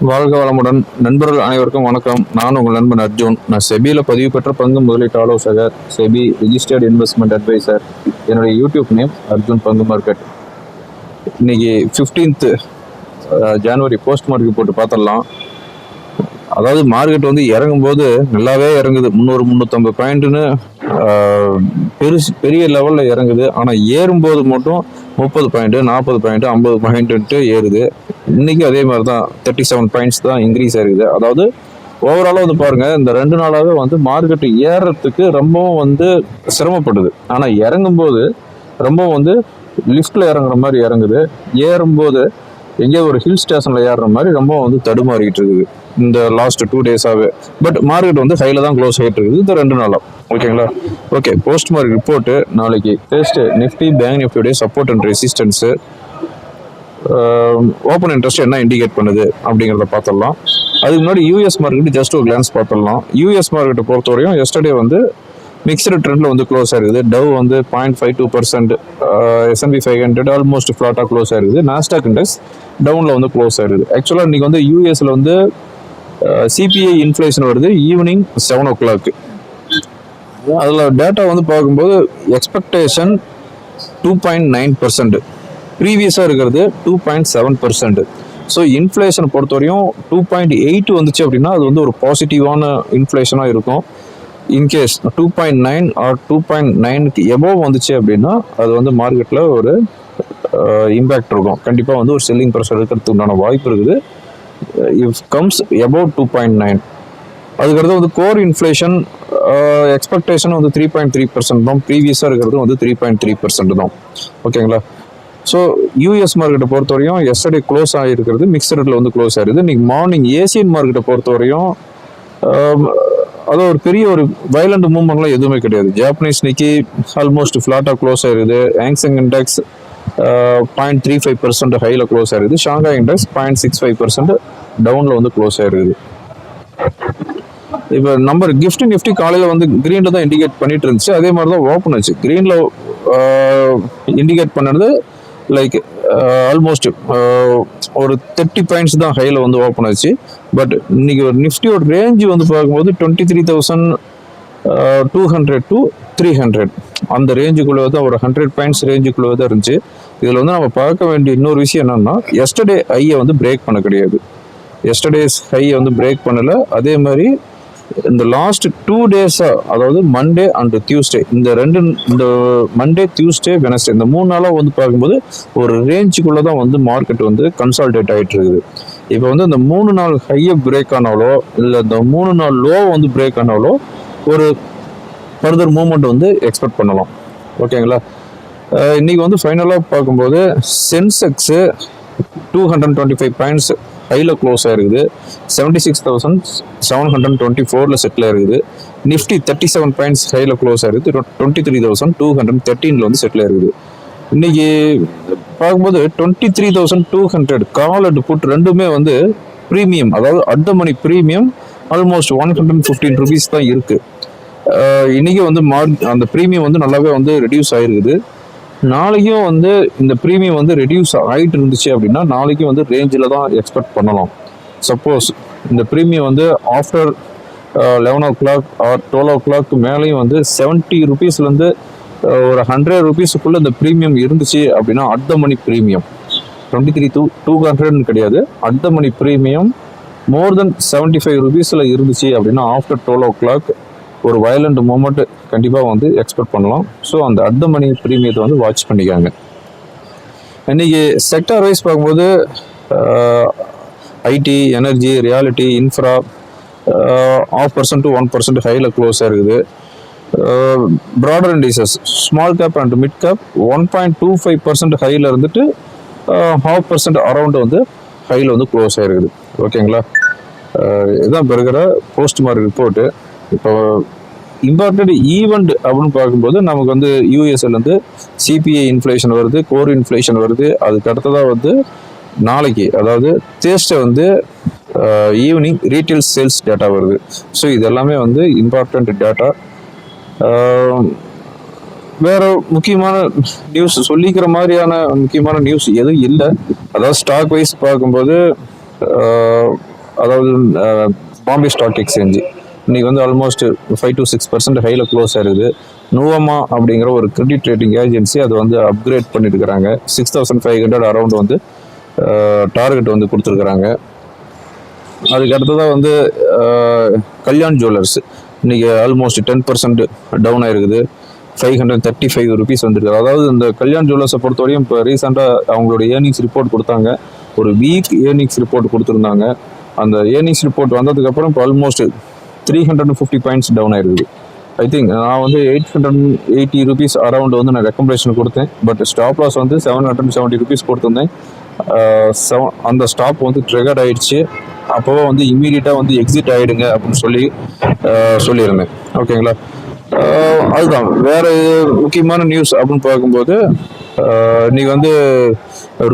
வாழ்க வளமுடன். நண்பர்கள் அனைவருக்கும் வணக்கம். நான் உங்கள் நண்பன் அர்ஜுன். நான் செபியில் பதிவு பெற்ற பங்கு முதலீட்டு ஆலோசகர் செபி ரிஜிஸ்டர்ட் இன்வெஸ்ட்மெண்ட் அட்வைசர் என்னுடைய யூடியூப் நேம் அர்ஜுன் பங்கு மார்க்கெட் இன்னைக்கு ஃபிஃப்டீன்த்து ஜனவரி போஸ்ட் மார்க்கெட் போட்டு பார்த்துடலாம். அதாவது மார்க்கெட் வந்து இறங்கும்போது நல்லாவே இறங்குது. முந்நூறு முந்நூற்றம்பது பாயிண்ட்டுன்னு பெருசு பெரிய லெவலில் இறங்குது. ஆனால் ஏறும்போது மட்டும் முப்பது பாயிண்ட்டு நாற்பது பாயிண்ட்டு ஐம்பது பாயிண்ட்டு ஏறுது. இன்றைக்கும் அதே மாதிரி தான் தேர்ட்டி செவன் பாயிண்ட்ஸ் தான் இன்க்ரீஸ் ஆகிருக்குது அதாவது ஓவராலாக வந்து பாருங்கள் இந்த ரெண்டு நாளாகவே வந்து மார்க்கெட்டு ஏறுறதுக்கு ரொம்பவும் வந்து சிரமப்படுது. ஆனால் இறங்கும்போது ரொம்பவும் வந்து லிஃப்டில் இறங்குற மாதிரி இறங்குது. ஏறும்போது எங்கேயோ ஒரு ஹில் ஸ்டேஷனில் ஏறுற மாதிரி ரொம்ப வந்து தடுமாறிக்கிட்டு இருக்குது. இந்த லாஸ்ட் டூ டேஸாகவே பட் மார்க்கெட் வந்து ஹைல தான் க்ளோஸ் ஆகிட்டு இருக்குது. இந்த ரெண்டு நாளாக ஓகேங்களா ஓகே போஸ்ட் மார்க்கெட் ரிப்போர்ட்டு நாளைக்கு. Test Nifty bank நிஃப்டியுடைய support and resistance open interest என்ன இண்டிகேட் பண்ணுது அப்படிங்கிறத பார்த்துடலாம். அதுக்கு முன்னாடி யூஎஸ் மார்க்கெட் ஜஸ்ட் ஒரு கிளான்ஸ் பார்த்துடலாம். யூஎஸ் மார்க்கெட்டை பொறுத்தவரையும் எஸ்டர்டே வந்து மிக்சடு ட்ரெண்டில் வந்து க்ளோஸ் ஆயிருக்குது. டவ் வந்து point five two percent S and P five hundred almost ஃப்ளாட்டாக க்ளோஸ் ஆயிருக்குது. நாஸ்டாக் இண்டெக்ஸ் டவுனில் வந்து க்ளோஸ் ஆயிருக்குது. ஆக்சுவலாக இன்றைக்கி வந்து யூஎஸில் வந்து சிபிஐ இன்ஃப்ளேஷன் வருது. ஈவினிங் செவன் ஓ கிளாக்கு அதில் டேட்டா வந்து பார்க்கும்போது expectation two point nine percent ப்ரீவியஸாக இருக்கிறது two point seven percent so inflation பொறுத்தவரையும் டூ பாயிண்ட் எயிட் வந்துச்சு அப்படின்னா அது வந்து ஒரு பாசிட்டிவான இன்ஃப்ளேஷனாக இருக்கும். In case two point nine or two point நைனுக்கு எபோவ் வந்துச்சு அப்படின்னா அது வந்து மார்க்கெட்டில் ஒரு uh, இம்பேக்ட் இருக்கும். கண்டிப்பாக வந்து ஒரு செல்லிங் ப்ரெஷர் இருக்கிறதுக்கு உண்டான வாய்ப்பு இருக்குது. If comes above two point nine அதுக்கடுத்து வந்து கோர் இன்ஃப்ளேஷன் எக்ஸ்பெக்டேஷன் வந்து த்ரீ பாயிண்ட் த்ரீ பர்சன்ட் தான். ப்ரீவியஸாக இருக்கிறது வந்து த்ரீ பாயிண்ட் த்ரீ பர்சன்ட் தான். ஓகேங்களா ஸோ யூஎஸ் மார்க்கெட்டை பொறுத்தவரையும் எஸ்டர்டே க்ளோஸ் ஆகிருக்கிறது மிக்சரில் வந்து க்ளோஸ் ஆகிருது இன்றைக்கி மார்னிங் ஏசியன் மார்க்கெட்டை பொறுத்தவரையும் வரையும் அது ஒரு பெரிய ஒரு வயலண்ட் மூவ்மெண்ட்லாம் எதுவுமே கிடையாது. ஜாப்பனீஸ் நிக்கி ஆல்மோஸ்ட் ஃப்ளாட்டாக க்ளோஸ் ஆயிருது. Hang Seng index point three five percent ஹையில் க்ளோஸ் ஆயிருது. Shanghai index point six five percent டவுனில் வந்து க்ளோஸ் ஆயிருக்குது இப்போ நம்பர் கிஃப்ட் நிஃப்டி காலையில் வந்து க்ரீனில் தான் இண்டிகேட் பண்ணிட்டு இருந்துச்சு. அதே மாதிரி தான் ஓப்பன் ஆச்சு க்ரீனில் இண்டிகேட் பண்ணது லைக் ஆல்மோஸ்ட் uh, uh, ஒரு தேர்ட்டி பாயிண்ட்ஸ் தான் ஹையில் வந்து ஓப்பன் ஆச்சு. பட் இன்றைக்கி ஒரு நிஃப்டியோட ரேஞ்சு வந்து பார்க்கும்போது twenty three thousand two hundred to three hundred அந்த ரேஞ்சுக்குள்ளே தான் ஒரு ஹண்ட்ரட் பாயிண்ட்ஸ் ரேஞ்சுக்குள்ளே தான் இருந்துச்சு. இதில் வந்து நம்ம பார்க்க வேண்டிய இன்னொரு விஷயம் என்னென்னா எஸ்டர்டே ஐயை வந்து பிரேக் பண்ண கிடையாது. எஸ்டர்டேஸ் ஹையை வந்து பிரேக் பண்ணலை. அதே மாதிரி இந்த லாஸ்ட் டூ டேஸாக அதாவது மண்டே அண்ட் டியூஸ்டே இந்த ரெண்டு இந்த மண்டே டியூஸ்டே வெனஸ்டே இந்த மூணு நாளாக வந்து பார்க்கும்போது ஒரு ரேஞ்சுக்குள்ளே தான் வந்து மார்க்கெட் வந்து கன்சால்டேட் ஆகிட்டு இருக்குது. இப்போ வந்து இந்த மூணு நாள் ஹையை பிரேக் ஆனாலோ இல்லை இந்த மூணு நாள் லோ வந்து பிரேக் ஆனாலோ ஒரு ஃபர்தர் மூமெண்ட் வந்து எக்ஸ்பெக்ட் பண்ணலாம். ஓகேங்களா இன்றைக்கி இன்னைக்கு வந்து ஃபைனலாக பார்க்கும்போது Sensex two hundred twenty five points ஹையில் க்ளோஸ் ஆயிருக்குது seventy six thousand seven hundred twenty ஃபோரில் செட்டில் இருக்குது. நிஃப்டி தேர்ட்டி செவன் பாயிண்ட்ஸ் ஹையில் க்ளோஸ் ஆயிருக்குது twenty three thousand two hundred தேர்ட்டீனில் வந்து செட்டில் இருக்குது. இன்னைக்கு பார்க்கும்போது twenty three thousand two hundred call and put ரெண்டுமே வந்து ப்ரீமியம் அதாவது at money premium almost one hundred fifteen rupees தான் இருக்குது இன்றைக்கி வந்து மார்க் அந்த ப்ரீமியம் வந்து நல்லாவே வந்து ரெடியூஸ் ஆயிருக்குது. நாளைக்கும் வந்து இந்த ப்ரீமியம் வந்து ரெடியூஸ் ஆகிட்டு இருந்துச்சு அப்படின்னா நாளைக்கும் வந்து ரேஞ்சில் தான் எக்ஸ்பெக்ட் பண்ணலாம். சப்போஸ் இந்த ப்ரீமியம் வந்து after eleven o'clock or twelve o'clock மேலேயும் வந்து செவன்ட்டி ருபீஸ்லேருந்து ஒரு ஹண்ட்ரட் ருபீஸுக்குள்ளே இந்த ப்ரீமியம் இருந்துச்சு அப்படின்னா at the money premium twenty three two two ஹண்ட்ரட்னு கிடையாது. At the money premium more than seventy five ருபீஸில் இருந்துச்சு அப்படின்னா ஆஃப்டர் டுவெல் ஓ கிளாக் ஒரு வயலண்ட் மூமெண்ட் கண்டிப்பாக வந்து எக்ஸ்பெக்ட் பண்ணலாம். ஸோ அந்த அட் மணி ப்ரீமியத்தை வந்து வாட்ச் பண்ணிக்காங்க. இன்றைக்கி செக்டார் வைஸ் பார்க்கும்போது IT energy realty infra half percent to one percent ஹையில் க்ளோஸாக இருக்குது. Broader indices small cap and mid cap one point two five percent ஹையில் இருந்துட்டு ஹாஃப் பர்சன்ட் அரௌண்ட் வந்து ஹையில் வந்து க்ளோஸ் ஆகிருக்குது ஓகேங்களா இதுதான் இப்போ இருக்கிற போஸ்ட் மார்க் ரிப்போர்ட்டு இப்போ இம்பார்ட்டன்ட் ஈவெண்ட் அப்படின்னு பார்க்கும்போது நமக்கு வந்து யூஎஸ்எல்லேருந்து சிபிஐ இன்ஃப்ளேஷன் வருது கோர் இன்ஃப்ளேஷன் வருது. அதுக்கு அடுத்ததாக வந்து நாளைக்கு அதாவது தேஸ்டை வந்து ஈவினிங் ரீட்டைல் சேல்ஸ் டேட்டா வருது. ஸோ இது எல்லாமே வந்து இம்பார்ட்டண்ட் டேட்டா வேற முக்கியமான நியூஸ் சொல்லிக்கிற மாதிரியான முக்கியமான நியூஸ் எதுவும் இல்லை. அதாவது ஸ்டாக் வைஸ் பார்க்கும்போது அதாவது பாம்பே ஸ்டாக் எக்ஸ்சேஞ்சு இன்றைக்கி வந்து almost five to six percent ஹையில் க்ளோஸ் ஆயிருக்குது நோவமா அப்படிங்கிற ஒரு கிரெடிட் ரேட்டிங் ஏஜென்சி அது வந்து upgrade பண்ணிட்டுருக்கிறாங்க six thousand five hundred around வந்து டார்கெட் வந்து கொடுத்துருக்குறாங்க. அதுக்கு அடுத்ததாக வந்து கல்யாண் ஜுவல்லர்ஸ் இன்றைக்கி ஆல்மோஸ்ட் டென் பர்சன்ட் டவுன் ஆயிருக்குது. Five hundred thirty five rupees வந்துருக்கு அதாவது இந்த கல்யாண் ஜுவல்லர்ஸை பொறுத்தவரையும் இப்போ ரீசெண்டாக அவங்களோட ஏர்னிங்ஸ் ரிப்போர்ட் கொடுத்தாங்க. ஒரு வீக் ஏர்னிங்ஸ் ரிப்போர்ட் கொடுத்துருந்தாங்க. அந்த ஏர்னிங்ஸ் ரிப்போர்ட் வந்ததுக்கப்புறம் இப்போ almost three hundred fifty points down ஆயிருக்குது ஐ திங்க் நான் வந்து eight hundred eighty rupees around வந்து நான் ரெக்கமெண்டேஷன் கொடுத்தேன். பட் ஸ்டாப் லாஸ் வந்து செவன் ஹண்ட்ரட் செவன்ட்டி ருபீஸ் கொடுத்துருந்தேன். செவன் அந்த ஸ்டாப் வந்து ட்ரிகர்ட் ஆயிடுச்சு. அப்போவே வந்து இம்மீடியட்டாக வந்து எக்ஸிட் ஆகிடுங்க அப்படின்னு சொல்லி சொல்லியிருந்தேன். ஓகேங்களா அதுதான். வேறு முக்கியமான நியூஸ் அப்படின்னு பார்க்கும்போது இன்றைக்கி வந்து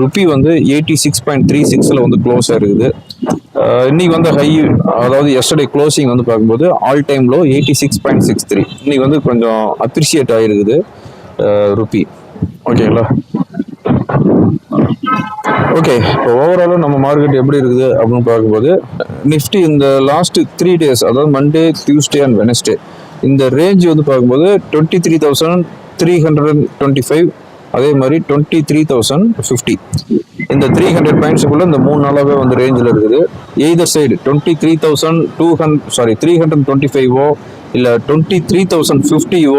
ருப்பி வந்து எயிட்டி சிக்ஸ் பாயிண்ட் த்ரீ சிக்ஸில் வந்து க்ளோஸாக இருக்குது இன்னைக்கு வந்து ஹை அதாவது எஸ்டர்டே க்ளோசிங் வந்து பார்க்கும்போது all time low eighty six point six three இன்னைக்கு வந்து கொஞ்சம் அப்ரிஷியேட் ஆகிருக்குது ருப்பி ஓகேங்களா ஓகே இப்போ ஓவராலும் நம்ம மார்க்கெட் எப்படி இருக்குது அப்படின்னு பார்க்கும்போது நிஃப்டி இந்த லாஸ்ட்டு த்ரீ டேஸ் அதாவது மண்டே டியூஸ்டே அண்ட் வெனஸ்டே இந்த ரேஞ்ச் வந்து பார்க்கும்போது twenty three thousand three hundred and twenty five அதே மாதிரி டுவெண்ட்டி த்ரீ தௌசண்ட் ஃபிஃப்டி இந்த த்ரீ ஹண்ட்ரட் பாயிண்ட்ஸுக்குள்ளே இந்த மூணு நாளாகவே வந்து ரேஞ்சில் இருக்குது. Either side twenty three thousand two hunt sorry three hundred twenty ஃபைவோ இல்லை டுவெண்ட்டி த்ரீ தௌசண்ட் ஃபிஃப்டியோ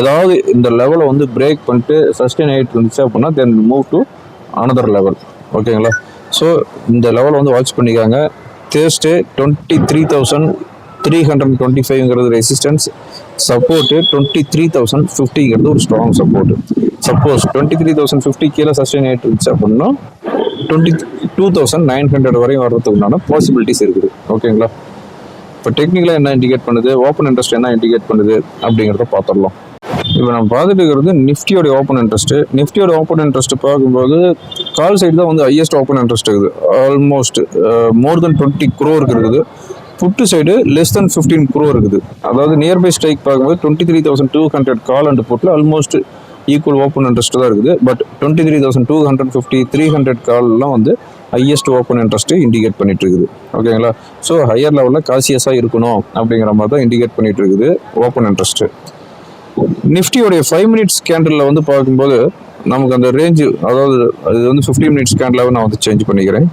ஏதாவது இந்த லெவலை வந்து பிரேக் பண்ணிட்டு சஸ்டெயின் ஆகிட்டு இருந்துச்சு அப்படின்னா then move to another level ஓகேங்களா ஸோ இந்த லெவலை வந்து வாட்ச் பண்ணிக்காங்க. Thursday twenty three thousand three hundred twenty ஃபைவ்ங்கிறது resistance support twenty three thousand ஃபிஃப்டிங்கிறது ஒரு strong support suppose twenty three thousand fifty கீழே சஸ்டெயின் ஆகிட்டு இருந்துச்சு அப்படின்னா twenty two thousand nine hundred வரையும் வர்றதுக்குண்டான பாசிபிலிட்டிஸ் இருக்குது. ஓகேங்களா இப்போ டெக்னிக்கலாக என்ன இண்டிகேட் பண்ணுது? ஓப்பன் இன்ட்ரெஸ்ட் என்ன இண்டிகேட் பண்ணுது? அப்படிங்கிறத பார்த்துடலாம். இப்போ நம்ம பார்த்துட்டு இருக்கிறது நிஃப்டியோட ஓப்பன் இன்ட்ரெஸ்ட்டு நிஃப்டியோட ஓப்பன் இன்ட்ரெஸ்ட் பார்க்கும்போது கால் சைடு தான் வந்து ஹையஸ்ட் ஓப்பன் இன்ட்ரெஸ்ட் இருக்குது. ஆல்மோஸ்ட் மோர் தென் டுவெண்ட்டி க்ரோருக்கு இருக்குது. Put side less than fifteen crore இருக்குது. அதாவது நியர்பை ஸ்ட்ரைக் பார்க்கும்போது twenty three thousand two hundred call and புட்டில் almost equal open interest தான் இருக்குது. But twenty three thousand two hundred fifty three hundred கால்லாம் வந்து highest open interest indicate பண்ணிட்டு இருக்குது. ஓகேங்களா ஸோ ஹையர் லெவலில் காசியஸாக இருக்கணும் அப்படிங்கிற மாதிரி தான் இண்டிகேட் பண்ணிட்டு இருக்குது ஓப்பன் இன்ட்ரெஸ்ட்டு நிஃப்டியோடைய ஃபைவ் மினிட்ஸ் கேண்டலில் வந்து பார்க்கும்போது நமக்கு அந்த ரேஞ்சு அதாவது அது வந்து ஃபிஃப்டி மினிட்ஸ் கேண்டலாக நான் வந்து சேஞ்ச் பண்ணிக்கிறேன்.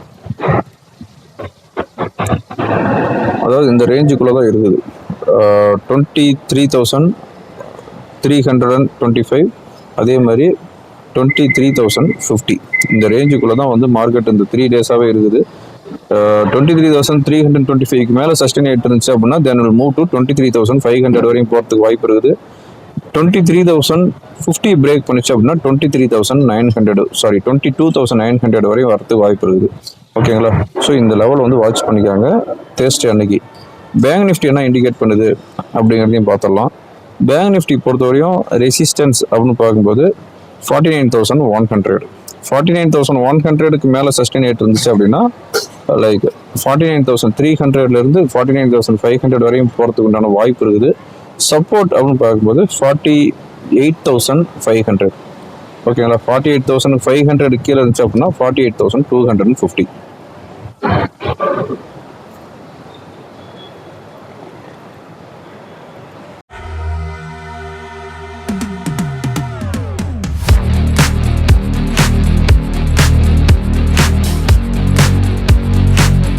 அதாவது இந்த ரேஞ்சுக்குள்ளே தான் இருக்குது. Twenty three thousand three hundred and twenty five அதே மாதிரி டுவெண்ட்டி த்ரீ தௌசண்ட் ஃபிஃப்டி இந்த ரேஞ்சுக்குள்ளே தான் வந்து மார்க்கெட் இந்த த்ரீ டேஸாகவே இருக்குது. Twenty three thousand three hundred twenty ஃபைவ்க்கு மேலே சஸ்டெயின் ஆகிட்டு இருந்துச்சு அப்படின்னா then move to twenty three thousand five hundred வரையும் போகிறதுக்கு வாய்ப்பு இருக்குது. Twenty three thousand fifty break பண்ணிச்சு அப்படின்னா twenty three thousand nine hundred sorry twenty two thousand nine hundred வரையும் வரத்துக்கு வாய்ப்பு இருக்குது. ஓகேங்களா ஸோ இந்த லெவல் வந்து வாட்ச் பண்ணிக்காங்க. தேர்ஸ்டே அன்னைக்கு. பேங்க் நிஃப்டி என்ன இண்டிகேட் பண்ணுது? அப்படிங்கிறதையும் பார்த்துடலாம். பேங்க் நிஃப்டி பொறுத்தவரையும் ரெசிஸ்டன்ஸ் அப்படின்னு பார்க்கும்போது forty nine thousand one hundred forty nine thousand one ஹண்ட்ரடுக்கு மேலே சஸ்டெயின் ஆகிட்டு இருந்துச்சு அப்படின்னா like forty nine thousand three ஹண்ட்ரட்லேருந்து forty nine thousand five hundred வரையும் போகிறதுக்கு உண்டான வாய்ப்பு இருக்குது. சப்போர்ட் அப்படின்னு பார்க்கும்போது forty eight thousand five hundred ஓகேங்களா forty eight thousand five hundred கீழே இருந்துச்சு அப்படின்னா forty eight thousand two hundred fifty